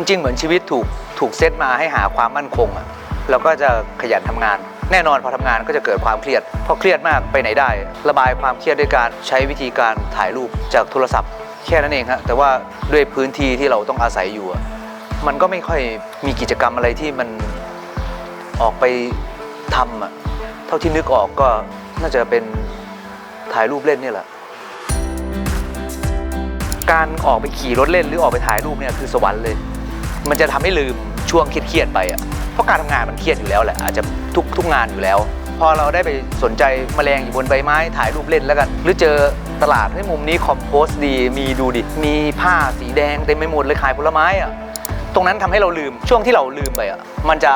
จริงๆ เหมือนชีวิตถูกถูกเซตมาให้หาความมั่นคงอะเราก็จะขยันทำงาน แน่นอนพอทำงานก็จะเกิดความเครียด พอเครียดมากไปไหนได้ ระบายความเครียดด้วยการใช้วิธีการถ่ายรูปจากโทรศัพท์ แค่นั้นเองฮะแต่ว่าด้วยพื้นที่ที่เราต้องอาศัยอยู่อะมันก็ไม่ค่อยมีกิจกรรมอะไรที่มันออกไปทำอะเท่าที่นึกออกก็น่าจะเป็นถ่ายรูปเล่นเนี่ยแหละการออกไปขี่รถเล่นหรือออกไปถ่ายรูปเนี่ยคือสวรรค์เลย มันจะทำให้ลืมช่วงเครียดๆไปอะเพราะการทำงานมันเครียดอยู่แล้วแหละอาจจะทุกทุกงานอยู่แล้ว พอเราได้ไปสนใจแมลงอยู่บนใบไม้ถ่ายรูปเล่นแล้วกัน หรือเจอตลาดให้มุมนี้คอมโพสดีมีดูดิมีผ้าสีแดงเต็มไปหมดเลยขายผลไม้อะตรงนั้นทำให้เราลืมช่วงที่เราลืมไปอะมันจะ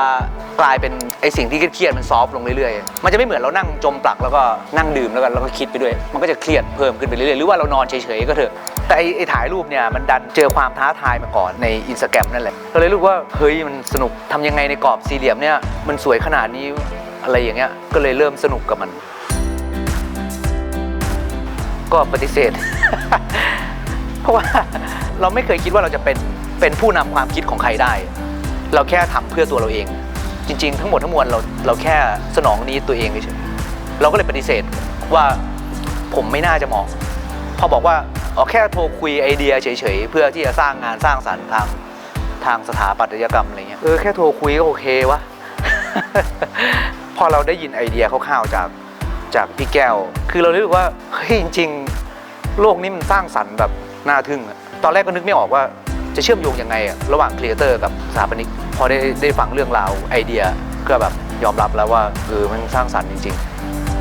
กลายเป็นไอสิ่งที่เครียดมันซอฟต์ลงเรื่อยๆ มันจะไม่เหมือนเรานั่งจมปลักแล้วก็นั่งดื่มแล้วกันแล้วก็คิดไปด้วย มันก็จะเครียดเพิ่มขึ้นไปเรื่อยๆ หรือว่าเรานอนเฉยๆก็เถอะ แต่ไอ้ไอถ่ายรูปเนี่ยมันดันเจอความท้าทายมาก่อนในอินสตาแกรมนั่นแหละก็เลยรู้ว่าเฮ้ยมันสนุกทำยังไงในกรอบสี่เหลี่ยมเนี่ยมันสวยขนาดนี้อะไรอย่างเงี้ยก็เลยเริ่มสนุกกับมัน ก็ปฏิเสธ เพราะว่าเราไม่เคยคิดว่าเราจะเป็นเป็นผู้นำความคิดของใครได้ เราแค่ทำเพื่อตัวเราเอง จริง ๆ ทั้งหมดทั้งมวลเราเราแค่สนองนี้ตัวเองเฉยเราก็เลยปฏิเสธว่าผมไม่น่าจะเหมาะพอบอกว่า อ๋อแค่โทรคุยไอเดียเฉยๆ เพื่อที่จะสร้างงานสร้างสรรค์ทางทางสถาปัตยกรรมอะไรเงี้ยเออแค่โทรคุยก็โอเควะ พอเราได้ยินไอเดียคร่าวๆจากจากพี่แก้ว คือเรารู้สึกว่าเฮ้ยจริงๆ โลกนี้มันสร้างสรรค์แบบน่าทึ่งอะตอนแรกก็นึกไม่ออกว่าจะเชื่อมโยงยังไงอะระหว่างครีเอเตอร์กับสถาปนิก พอได้ได้ฟังเรื่องราวไอเดียก็แบบยอมรับแล้วว่าเออมันสร้างสรรค์จริง ๆ